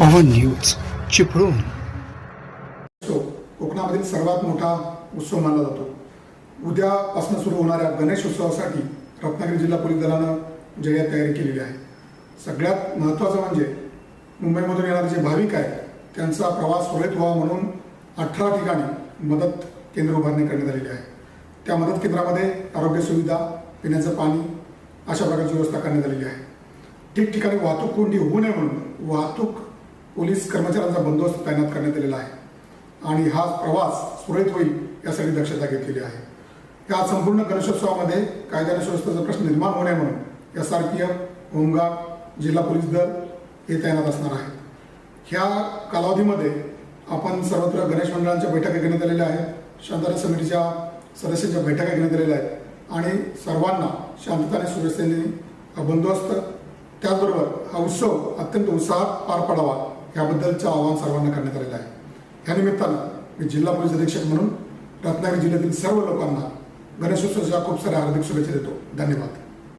पवन news Chiplun. उत्सव कोकणामधील सर्वात मोठा उत्सव मानला जातो. उद्यापासून सुरू होणाऱ्या गणेश उत्सवासाठी रत्नागिरी जिल्हा पोलीस दलानं जय्यात तयारी केलेली आहे. सगळ्यात महत्त्वाचं म्हणजे मुंबईमधून येणारे जे भाविक आहेत त्यांचा प्रवास सुरळीत व्हावा म्हणून अठरा ठिकाणी मदत केंद्र उभारणी करण्यात आलेली आहे. त्या मदत केंद्रामध्ये आरोग्य सुविधा पिण्याचं पाणी अशा प्रकारची व्यवस्था करण्यात आलेली आहे. ठिकठिकाणी वाहतूक कोंडी होऊ नये म्हणून वाहतूक पोलीस कर्मचाऱ्यांचा बंदोबस्त तैनात करण्यात आलेला आहे. आणि हा प्रवास सुरळीत होईल यासाठी दक्षता घेतलेली आहे. या संपूर्ण गणेशोत्सवामध्ये कायदा आणि सुव्यवस्थेचा प्रश्न निर्माण होऊ नये म्हणून S R P F home guard जिल्हा पोलीस दल हे तैनात असणार आहे ह्या कालावधीमध्ये आपण सर्वत्र गणेश मंडळांच्या बैठका घेण्यात आलेल्या आहेत शांतता समितीच्या सदस्यांच्या बैठका घेण्यात आलेल्या आहेत आणि सर्वांना शांतता आणि सुव्यवस्थेने हा बंदोबस्त. त्याचबरोबर हा उत्सव अत्यंत उत्साहात पार पडावा. याबद्दलचं आवाहन सर्वांना करण्यात आलेलं आहे. या निमित्तानं मी जिल्हा पोलीस अधीक्षक म्हणून रत्नागिरी जिल्ह्यातील सर्व लोकांना गणेशोत्सवाच्या खूप साऱ्या हार्दिक शुभेच्छा देतो. धन्यवाद.